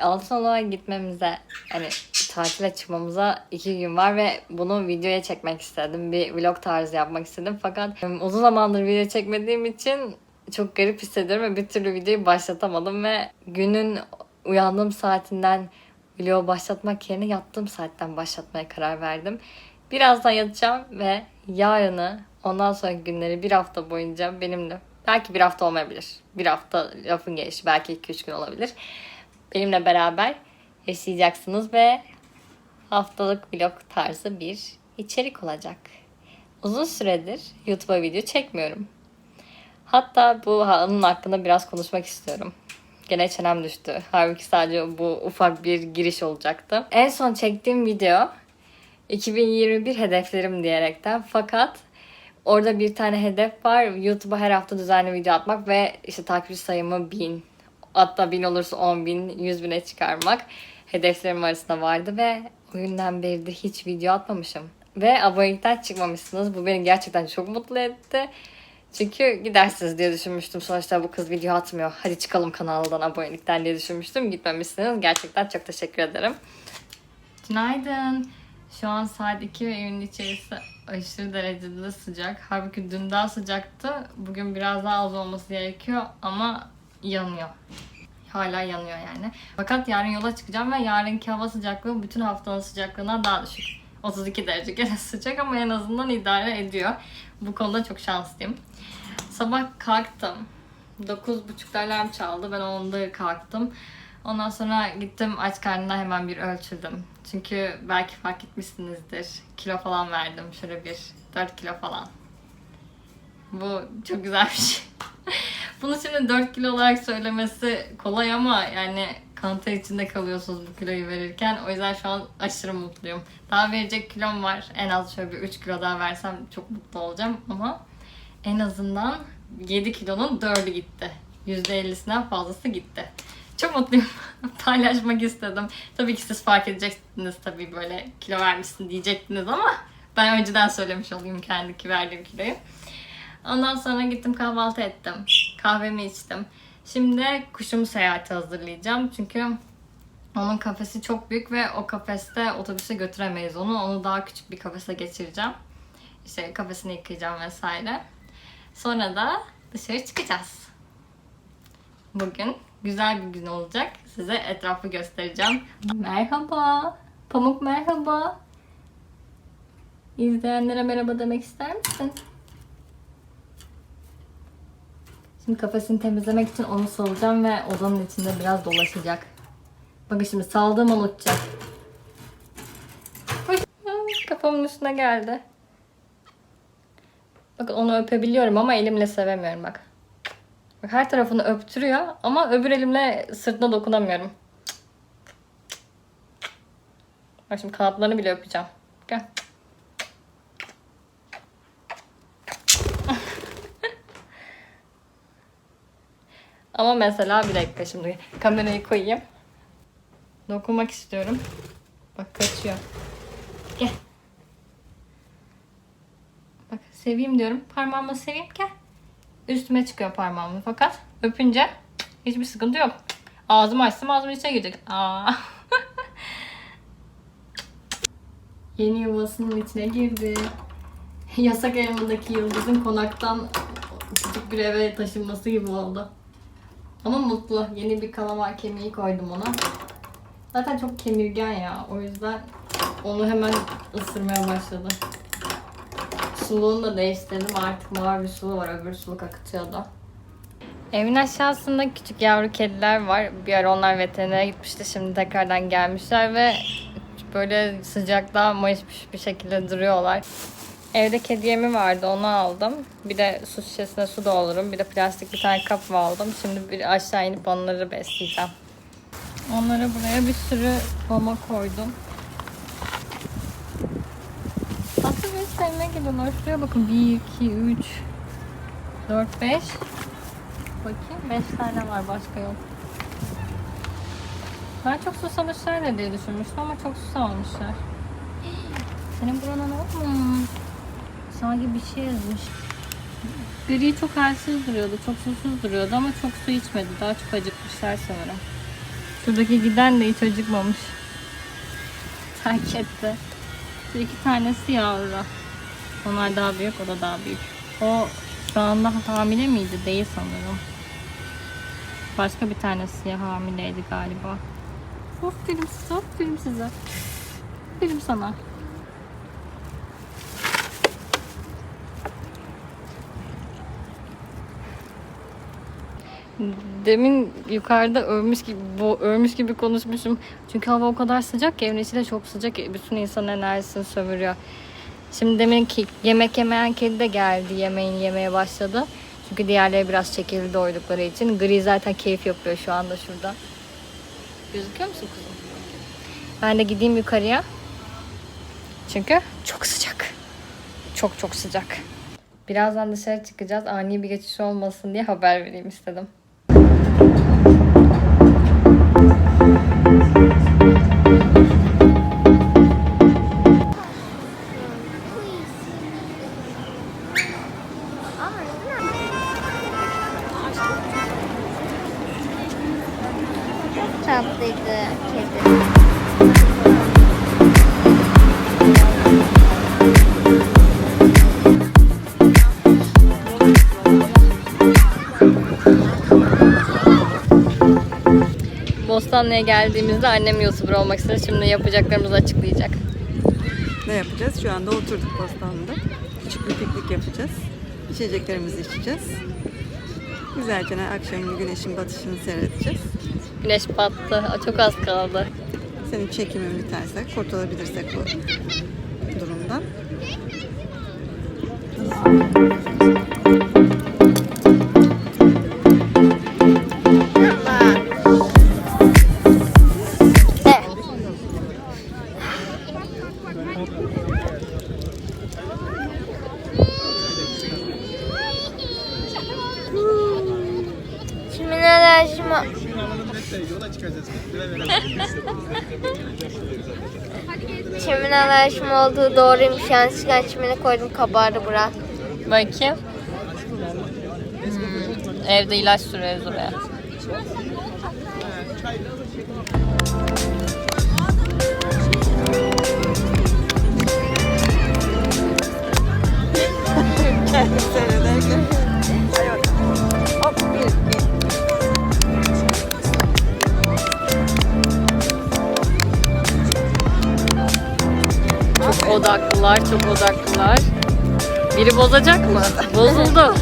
Altınoluk'a gitmemize hani tatile çıkmamıza iki gün var ve bunu videoya çekmek istedim. Bir vlog tarzı yapmak istedim. Fakat uzun zamandır video çekmediğim için çok garip hissediyorum ve bir türlü videoyu başlatamadım ve günün uyandığım saatinden vlog başlatmak yerine yattığım saatten başlatmaya karar verdim. Birazdan yatacağım ve yarını ondan sonraki günleri bir hafta boyunca benimle belki bir hafta olmayabilir. Bir hafta lafın gelişi belki 2-3 gün olabilir. Benimle beraber yaşayacaksınız ve haftalık vlog tarzı bir içerik olacak. Uzun süredir YouTube'a video çekmiyorum. Hatta bu onun hakkında biraz konuşmak istiyorum. Gene çenem düştü. Halbuki sadece bu ufak bir giriş olacaktı. En son çektiğim video 2021 hedeflerim diyerekten fakat orada bir tane hedef var. YouTube'a her hafta düzenli video atmak ve işte takipçi sayımı 1000 hatta 1000 olursa 10 bin, 100 bine çıkarmak hedeflerim arasında vardı ve o günden beri de hiç video atmamışım. Ve abonelikten çıkmamışsınız. Bu beni gerçekten çok mutlu etti. Çünkü gidersiniz diye düşünmüştüm. Sonuçta bu kız video atmıyor. Hadi çıkalım kanaldan abonelikten diye düşünmüştüm. Gitmemişsiniz. Gerçekten çok teşekkür ederim. Günaydın. Şu an saat 2 ve evin içerisi aşırı derecede sıcak. Halbuki dün daha sıcaktı. Bugün biraz daha az olması gerekiyor ama yanıyor. Hala yanıyor yani. Fakat yarın yola çıkacağım ve yarınki hava sıcaklığı bütün haftanın sıcaklığına daha düşük. 32 derece gene sıcak ama en azından idare ediyor. Bu konuda çok şanslıyım. Sabah kalktım. 9.30'da alarm çaldı. Ben 10'da kalktım. Ondan sonra gittim aç karnına hemen bir ölçüldüm. Çünkü belki fark etmişsinizdir. Kilo falan verdim. Şöyle bir 4 kilo falan. Bu çok güzel bir şey. Bunu şimdi 4 kilo olarak söylemesi kolay ama yani kantar içinde kalıyorsunuz bu kiloyu verirken. O yüzden şu an aşırı mutluyum. Daha verecek kilom var. En az şöyle bir 3 kilo daha versem çok mutlu olacağım ama en azından 7 kilonun 4'ü gitti. %50'sinden fazlası gitti. Çok mutluyum. Paylaşmak istedim. Tabii ki siz fark edeceksiniz tabii böyle kilo vermişsin diyecektiniz ama ben önceden söylemiş olayım kendi verdiğim kiloyu. Ondan sonra gittim kahvaltı ettim. Kahvemi içtim. Şimdi kuşumu seyahati hazırlayacağım. Çünkü onun kafesi çok büyük ve o kafeste otobüse götüremeyiz onu. Onu daha küçük bir kafese geçireceğim. İşte kafesini yıkayacağım vesaire. Sonra da dışarı çıkacağız. Bugün güzel bir gün olacak. Size etrafı göstereceğim. Merhaba. Pamuk merhaba. İzleyenlere merhaba demek ister misin? Şimdi kafesini temizlemek için onu salacağım ve odanın içinde biraz dolaşacak. Bakın şimdi saldığım an uçacak. Kafamın üstüne geldi. Bakın onu öpebiliyorum ama elimle sevemiyorum bak. Bak her tarafını öptürüyor ama öbür elimle sırtına dokunamıyorum. Bak şimdi kanatlarını bile öpeceğim. Gel. Ama mesela bir dakika şimdi kamerayı koyayım. Dokunmak istiyorum. Bak kaçıyor. Gel. Bak seveyim diyorum. Parmağımla seveyim gel. Üstüme çıkıyor parmağımı fakat öpünce hiçbir sıkıntı yok. Ağzımı açsam ağzımın içine girecek. Aa. Yeni yuvasının içine girdi. Yasak elmadaki yıldızın konaktan küçük bir eve taşınması gibi oldu. Ama mutlu. Yeni bir kalamar kemiği koydum ona. Zaten çok kemirgen ya. O yüzden onu hemen ısırmaya başladı. Suluğunu da değiştirdim. Artık mavi bir sulu var. Öbür suluk akıtıyordu. Evin aşağısında küçük yavru kediler var. Bir ara onlar veterinere gitmişti. Şimdi tekrardan gelmişler ve böyle sıcakta mayışmış bir şekilde duruyorlar. Evde kedi yemi vardı onu aldım. Bir de su şişesine su doldururum. Bir de plastik bir tane kap aldım. Şimdi bir aşağı inip onları besleyeceğim. Onlara buraya bir sürü mama koydum. Tatlı bir sevme geliyorlar. Şuraya bakın. 1, 2, 3, 4, 5. Bakayım 5 tane var. Başka yok. Ben çok susamışlar diye düşünmüştüm ama çok susamamışlar. Senin burana ne Sanki bir şey yazmış. Gri çok halsiz duruyordu, çok susuz duruyordu ama çok su içmedi. Daha çok acıkmışlar sanırım. Şuradaki giden de hiç acıkmamış. Terk etti. Şu iki tanesi yavru. Onlar daha büyük, o da daha büyük. O şu anda hamile miydi? Değil sanırım. Başka bir tanesi ya hamileydi galiba. Aferin size, aferin size. Aferin sana. Demin yukarıda ölmüş gibi ölmüş gibi konuşmuşum. Çünkü hava o kadar sıcak ki evin içi de çok sıcak. Bütün insan enerjisini sömürüyor. Şimdi demin ki yemek yemeyen kedi de geldi. Yemeğini yemeye başladı. Çünkü diğerleri biraz çekildi doydukları için. Gri zaten keyif yapıyor şu anda şurada. Gözüküyor musun kuzum? Ben de gideyim yukarıya. Çünkü çok sıcak. Çok çok sıcak. Birazdan dışarı çıkacağız. Ani bir geçiş olmasın diye haber vereyim istedim. Bostanlı'ya geldiğimizde annem YouTuber olmak istedi. Şimdi yapacaklarımızı açıklayacak. Ne yapacağız? Şu anda oturduk postanında. Küçük bir piknik yapacağız. İçeceklerimizi içeceğiz. Güzelce akşam güneşin batışını seyredeceğiz. Güneş battı. Çok az kaldı. Senin çekimin biterse, kurtulabilirsek bu durumdan. Çimin alerjim olduğu doğruymuş. Yanlışlıkla çimini koydum kabardı bura. Bakayım. Hmm, Evde ilaç sürüyoruz oraya. Seyrederken. Odaklılar, çok odaklılar. Biri bozacak mı? Bozuldu.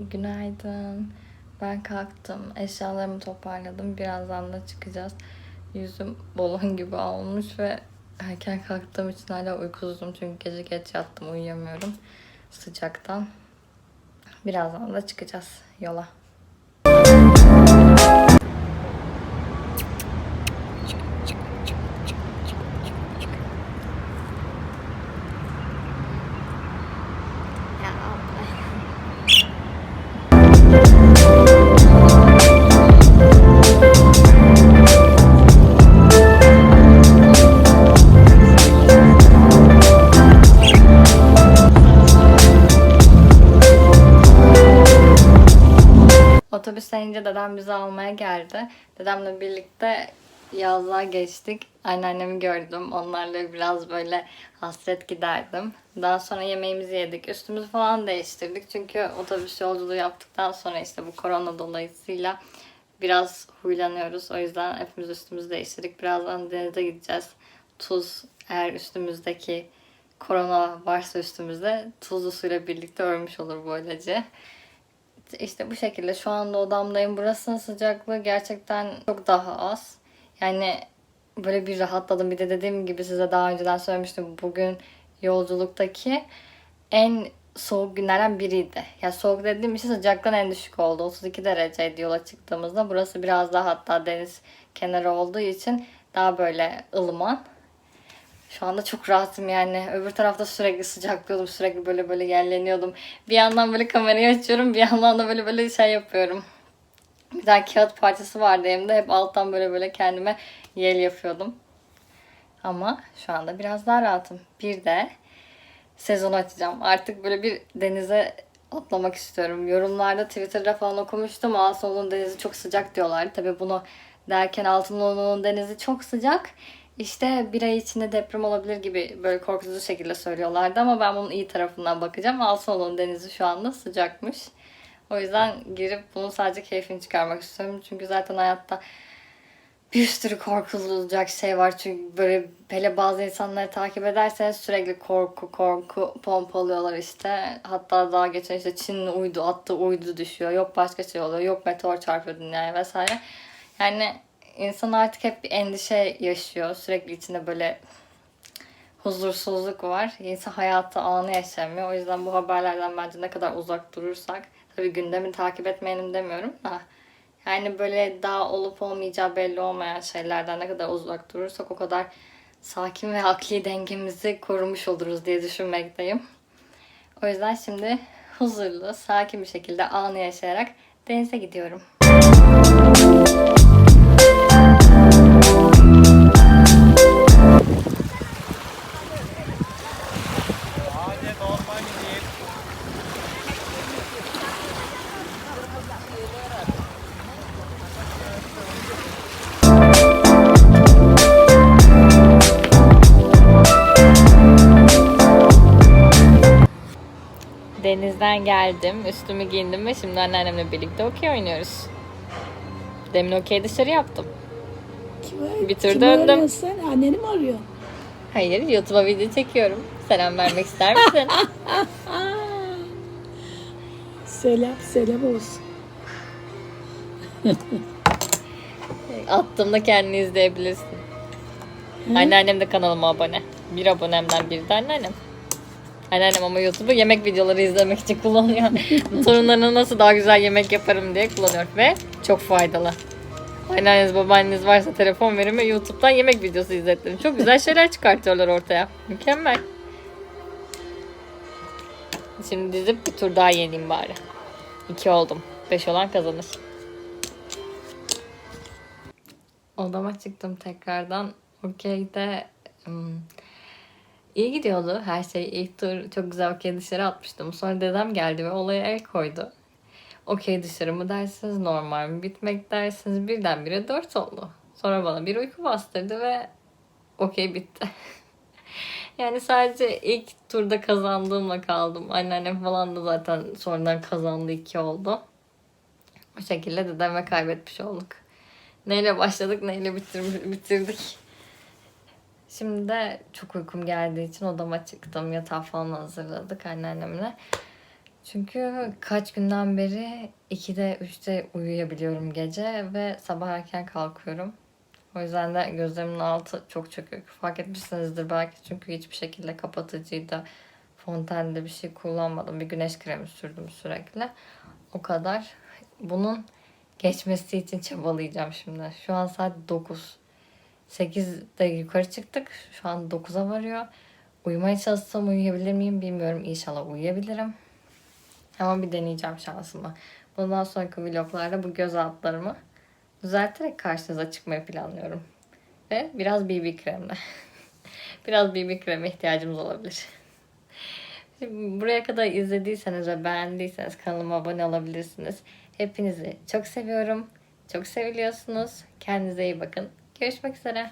Günaydın. Ben kalktım. Eşyalarımı toparladım. Birazdan da çıkacağız. Yüzüm balon gibi olmuş ve erken kalktığım için hala uykusuzum. Çünkü gece geç yattım. Uyuyamıyorum. Sıcaktan. Birazdan da çıkacağız yola. Otobüsten ince dedem bizi almaya geldi. Dedemle birlikte yazlığa geçtik. Anneannemi gördüm. Onlarla biraz böyle hasret giderdim. Daha sonra yemeğimizi yedik. Üstümüzü falan değiştirdik. Çünkü otobüs yolculuğu yaptıktan sonra işte bu korona dolayısıyla biraz huylanıyoruz. O yüzden hepimiz üstümüzü değiştirdik. Birazdan denize gideceğiz. Tuz eğer üstümüzdeki korona varsa üstümüzde tuzlu suyla birlikte ölmüş olur böylece. İşte bu şekilde şu anda odamdayım. Burasının sıcaklığı gerçekten çok daha az. Yani böyle bir rahatladım. Bir de dediğim gibi size daha önceden söylemiştim. Bugün yolculuktaki en soğuk günlerden biriydi. Ya soğuk dediğim için sıcaktan en düşük oldu. 32 dereceydi yola çıktığımızda. Burası biraz daha hatta deniz kenarı olduğu için daha böyle ılıman. Şu anda çok rahatım yani. Öbür tarafta sürekli sıcaklıyordum. Sürekli böyle böyle yerleniyordum. Bir yandan böyle kamerayı açıyorum. Bir yandan da böyle böyle şey yapıyorum. Bir tane kağıt parçası vardı elimde. Hep alttan böyle böyle kendime yel yapıyordum. Ama şu anda biraz daha rahatım. Bir de sezonu açacağım. Artık böyle bir denize atlamak istiyorum. Yorumlarda Twitter'da falan okumuştum. Ağustos'un denizi çok sıcak diyorlar. Tabii bunu derken Altınoluk'un denizi çok sıcak. İşte bir ay içinde deprem olabilir gibi böyle korkutucu şekilde söylüyorlardı ama ben bunun iyi tarafından bakacağım. Altınoluk'un denizi şu anda sıcakmış. O yüzden girip bunun sadece keyfini çıkarmak istiyorum. Çünkü zaten hayatta bir sürü korkulacak şey var. Çünkü böyle hele bazı insanları takip ederseniz sürekli korku korku pompalıyorlar işte. Hatta daha geçen işte Çin'in uydu attı uydu düşüyor. Yok başka şey oluyor. Yok meteor çarpıyor dünyaya vesaire. Yani insan artık hep bir endişe yaşıyor. Sürekli içinde böyle huzursuzluk var. İnsan hayatı anı yaşamıyor. O yüzden bu haberlerden bence ne kadar uzak durursak tabii gündemi takip etmeyelim demiyorum da yani böyle daha olup olmayacağı belli olmayan şeylerden ne kadar uzak durursak o kadar sakin ve akli dengemizi korumuş oluruz diye düşünmekteyim. O yüzden şimdi huzurlu, sakin bir şekilde anı yaşayarak denize gidiyorum. Denizden geldim, üstümü giyindim ve şimdi anneannemle birlikte okey oynuyoruz. Demin okey dışarı yaptım. Kime, Bir tur kime döndüm. arıyorsun sen? Anneni mi arıyorsun? Hayır, YouTube'a video çekiyorum. Selam vermek ister misin? Selam, selam olsun. Attığımda kendini izleyebilirsin. Anneannem de kanalıma abone. Bir abonemden biri de anneannem. Anneannem ama YouTube'u yemek videoları izlemek için kullanıyor. Torunlarına nasıl daha güzel yemek yaparım diye kullanıyor. Ve çok faydalı. Anneanneniz babaanneniz varsa telefon verin ve YouTube'dan yemek videosu izlettirin. Çok güzel şeyler çıkartıyorlar ortaya. Mükemmel. Şimdi dizip bir tur daha yeneyim bari. İki oldum. Beş olan kazanır. Odama çıktım tekrardan. Okey'de hmm, iyi gidiyordu her şey. İlk tur çok güzel okey dışarı atmıştım. Sonra dedem geldi ve olaya el koydu. Okey dışarı mı dersiniz, normal mi bitmek dersiniz birdenbire dört oldu. Sonra bana bir uyku bastırdı ve okey bitti. yani sadece ilk turda kazandığımla kaldım. Anneannem falan da zaten sonradan kazandı iki oldu. O şekilde dedeme kaybetmiş olduk. Neyle başladık, neyle bitir- bitirdik. Şimdi de çok uykum geldiği için odama çıktım. Yatağı falan hazırladık anneannemle. Çünkü kaç günden beri 2'de 3'te uyuyabiliyorum gece ve sabah erken kalkıyorum. O yüzden de gözlerimin altı çok çökük. Fark etmişsinizdir belki çünkü hiçbir şekilde kapatıcıydı. Fontende bir şey kullanmadım. Bir güneş kremi sürdüm sürekli. O kadar. Bunun geçmesi için çabalayacağım şimdi. Şu an saat 9. 8'de yukarı çıktık. Şu an 9'a varıyor. Uyumaya çalışsam uyuyabilir miyim bilmiyorum. İnşallah uyuyabilirim. Ama bir deneyeceğim şansımı. Bundan sonraki vloglarda bu göz altlarımı düzelterek karşınıza çıkmayı planlıyorum. Ve biraz BB kremle. biraz BB kreme ihtiyacımız olabilir. Buraya kadar izlediyseniz ve beğendiyseniz kanalıma abone olabilirsiniz. Hepinizi çok seviyorum. Çok seviliyorsunuz. Kendinize iyi bakın. Görüşmek üzere.